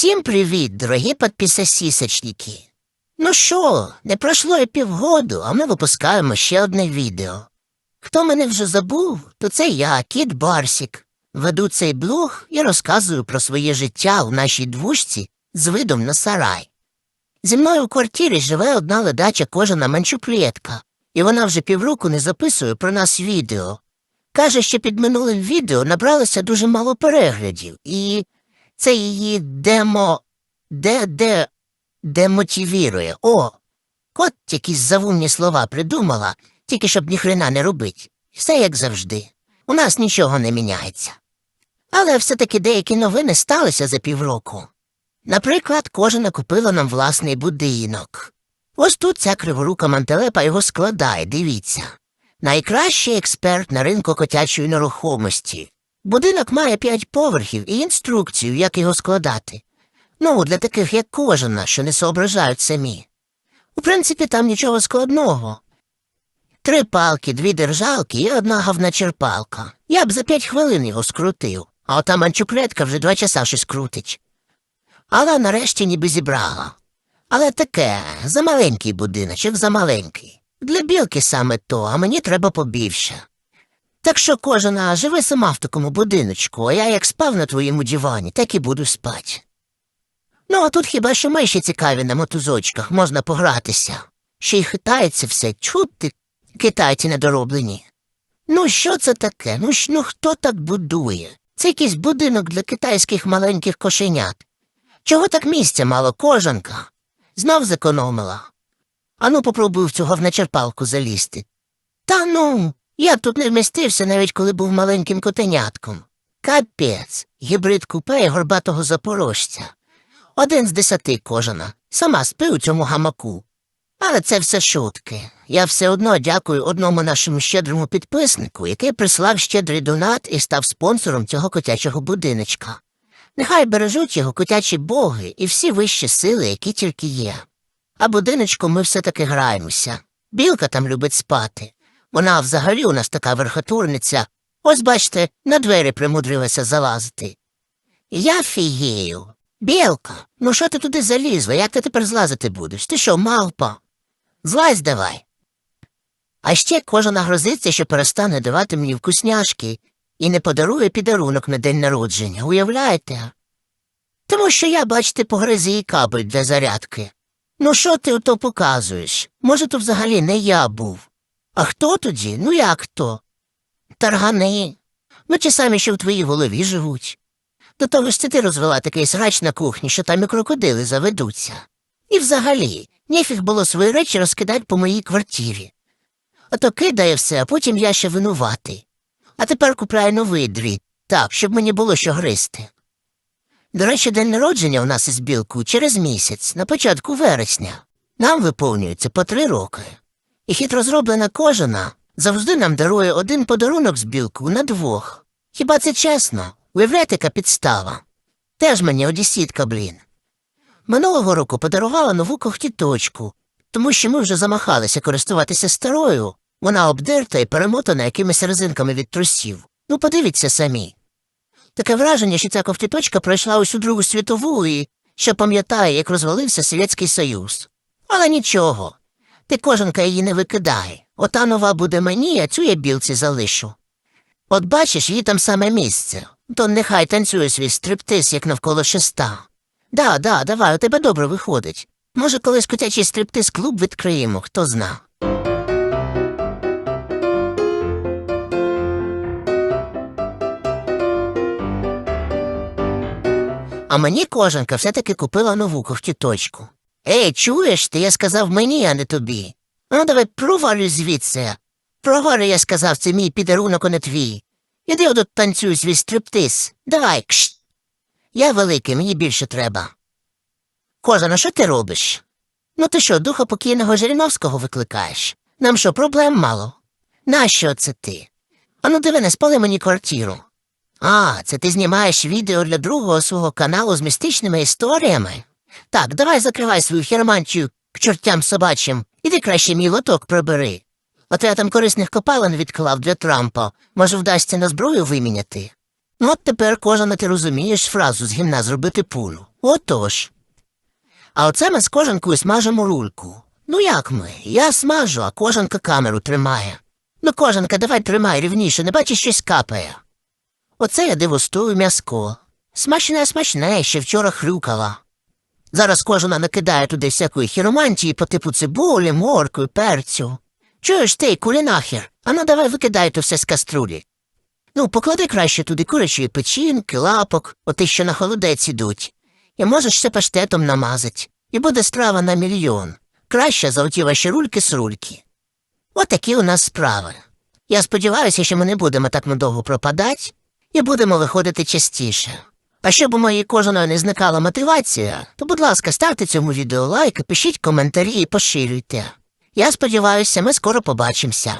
Всім привіт, дорогі підписасісочники. Ну що, не пройшло і півгоду, а ми випускаємо ще одне відео. Хто мене вже забув, то це я, кіт Барсік. Веду цей блог і розказую про своє життя у нашій двушці з видом на сарай. Зі мною в квартирі живе одна ледача кожана манчуплєтка, і вона вже півроку не записує про нас відео. Каже, що під минулим відео набралося дуже мало переглядів, і це її демо. де де демотивірує. О! От якісь завумні слова придумала, тільки щоб ніхрена не робить. Все як завжди. У нас нічого не міняється. Але все-таки деякі новини сталися за півроку. Наприклад, кожна купила нам власний будинок. Ось тут ця криворука мантелепа його складає, дивіться. Найкращий експерт на ринку котячої нерухомості. Будинок має п'ять поверхів і інструкцію, як його складати. Ну, для таких, як кожна, що не соображають самі. У принципі, там нічого складного. Три палки, дві держалки і одна гавна черпалка. Я б за п'ять хвилин його скрутив, а ота манчуклетка вже два часа щось крутить. Але нарешті ніби зібрала. Але таке, замаленький будиночок, замаленький. Для білки саме то, а мені треба побільше. Так що кожна живи сама в такому будиночку, а я як спав на твоєму дивані, так і буду спать. Ну, а тут хіба що миші цікаві на мотузочках, можна погратися. Ще й хитається все, чути, китайці недороблені. Ну, що це таке? Ну ж ну хто так будує? Це якийсь будинок для китайських маленьких кошенят. Чого так місця мало кожанка? Знов зекономила. Ану, попробую в цього в начерпалку залізти. Та ну, я б тут не вмістився, навіть коли був маленьким котенятком. Капець, гібрид купе і горбатого запорожця. Один з десяти кожана. Сама спи у цьому гамаку. Але це все шутки. Я все одно дякую одному нашому щедрому підписнику, який прислав щедрий донат і став спонсором цього котячого будиночка. Нехай бережуть його котячі боги і всі вищі сили, які тільки є. А будиночком ми все таки граємося. Білка там любить спати. Вона взагалі у нас така верхотурниця. Ось, бачите, на двері примудрилася залазити. Я фігею. Білка, ну що ти туди залізла? Як ти тепер злазити будеш? Ти що, мавпа? Злазь давай. А ще кожен нагрозиться, що перестане давати мені вкусняшки і не подарує підарунок на день народження, уявляєте? Тому що я, бачите, погриз її кабель для зарядки. Ну що ти ото показуєш? Може, то взагалі не я був. А хто тоді? Ну як хто? Таргани. Ну чи самі що в твоїй голові живуть. До того ж це ти розвела такий срач на кухні, що там і крокодили заведуться. І взагалі, ніфіг було свої речі розкидати по моїй квартирі. Ото кидає все, а потім я ще винуватий. А тепер купляю новий дріт, так, щоб мені було що гризти. До речі, день народження у нас із білкою через місяць, на початку вересня. Нам виповнюється по три роки. І хитро зроблена кожана завжди нам дарує один подарунок з білкою на двох. Хіба це чесно? Уявляєте, яка підстава? Теж мені одісітка, блін. Минулого року подарувала нову когтіточку, тому що ми вже замахалися користуватися старою. Вона обдерта і перемотана якимись резинками від трусів. Ну, подивіться самі. Таке враження, що ця ковтіточка пройшла усю Другу світову і що пам'ятає, як розвалився Совєтський Союз. Але нічого. Ти кожанка її не викидає. Ота нова буде мені, а цю я білці залишу. От бачиш, їй там саме місце, то нехай танцює свій стриптиз, як навколо шеста. Да, да, давай, у тебе добре виходить. Може, колись котячий стриптиз клуб відкриємо, хто зна. А мені кожанка все-таки купила нову ковтіточку. Ей, чуєш ти, я сказав мені, а не тобі. Ну, давай провалюй звідси. Провалюй, я сказав, це мій підарунок, а не твій. Іди отут танцюй свій стриптиз. Давай, кш. Я великий, мені більше треба. Кожана, що ти робиш? Ну ти що, духа покійного Жириновського викликаєш? Нам що, проблем мало? Нащо це ти? Ану диви, не спали мені квартиру. А, це ти знімаєш відео для другого свого каналу з містичними історіями? Так, давай закривай свою херманчу к чортям собачим, іди краще мій лоток прибери. От я там корисних копалин відклав для Трампа, може, вдасться на зброю виміняти. Ну от тепер кожен ти розумієш фразу з гімна зробити пулю. Отож. А оце ми з кожанкою смажимо рульку. Ну як ми? Я смажу, а кожанка камеру тримає. Ну, кожанка, давай тримай рівніше, не бачиш, щось капає. Оце я дегустую м'яско. Смачне, смачне, ще вчора хрюкала. Зараз кожана накидає туди всякої хіромантії по типу цибулі, моркви, перцю. Чуєш ти, кулінахер? Ану давай викидай то все з каструлі. Ну, поклади краще туди курячої печінки, лапок, оти, що на холодець ідуть. І можеш все паштетом намазать. І буде страва на мільйон. Краще за оті ваші рульки-срульки. Отакі у нас справи. Я сподіваюся, що ми не будемо так надовго пропадати і будемо виходити частіше. А щоб у моєї кожаної не зникала мотивація, то, будь ласка, ставте цьому відео лайк, пишіть коментарі і поширюйте. Я сподіваюся, ми скоро побачимося.